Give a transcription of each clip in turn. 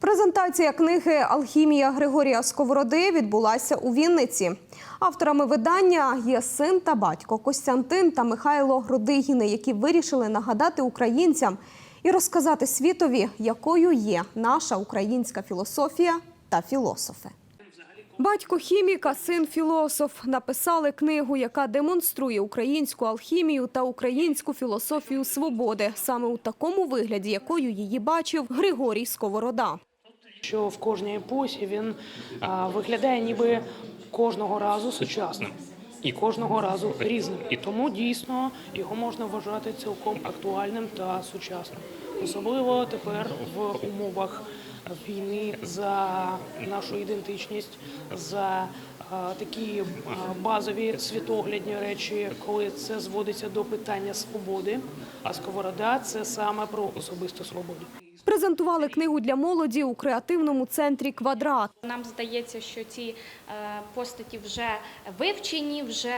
Презентація книги Алхімія Григорія Сковороди відбулася у Вінниці. Авторами видання є син та батько Костянтин та Михайло Родигіни, які вирішили нагадати українцям і розказати світові, якою є наша українська філософія та філософи. Батько хіміка, син філософ написали книгу, яка демонструє українську алхімію та українську філософію свободи, саме у такому вигляді, якою її бачив Григорій Сковорода. Що в кожній епосі він а, виглядає ніби кожного разу сучасним. І кожного разу різним. І тому дійсно його можна вважати цілком актуальним та сучасним. Особливо тепер в умовах війни за нашу ідентичність, за такі базові світоглядні речі, коли це зводиться до питання свободи. А сковорода це саме про особисту свободу. Презентували книгу для молоді у креативному центрі Квадрат. Нам здається, що ці е, постаті вже вивчені, вже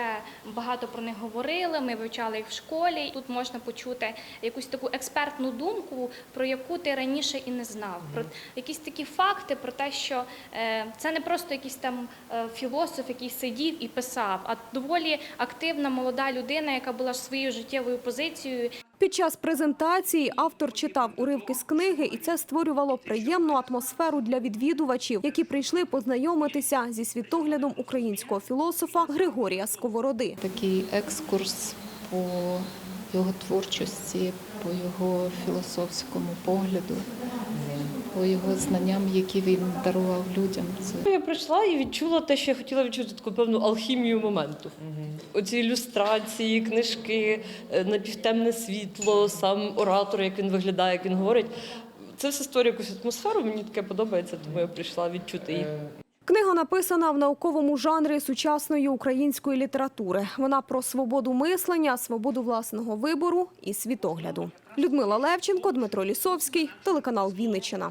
багато про них говорили. Ми вивчали їх в школі. Тут можна почути якусь таку експертну думку, про яку ти раніше і не знав. Про якісь такі факти про те, що е, це не просто якийсь там е, філософ, який сидів і писав, а доволі активна молода людина, яка була своєю життєвою позицією. Під час презентації автор читав уривки з книги, і це створювало приємну атмосферу для відвідувачів, які прийшли познайомитися зі світоглядом українського філософа Григорія Сковороди. такий екскурс по його творчості, по його філософському погляду, по його знанням, які він дарував людям. Я прийшла і відчула те, що я хотіла відчути таку певну алхімію моменту. Оці ілюстрації, книжки, е, напівтемне світло, сам оратор, як він виглядає, як він говорить. Це все створює якусь атмосферу. Мені таке подобається, тому я прийшла відчути її. Книга написана в науковому жанрі сучасної української літератури. Вона про свободу мислення, свободу власного вибору і світогляду. Людмила Левченко, Дмитро Лісовський, телеканал Вінниччина.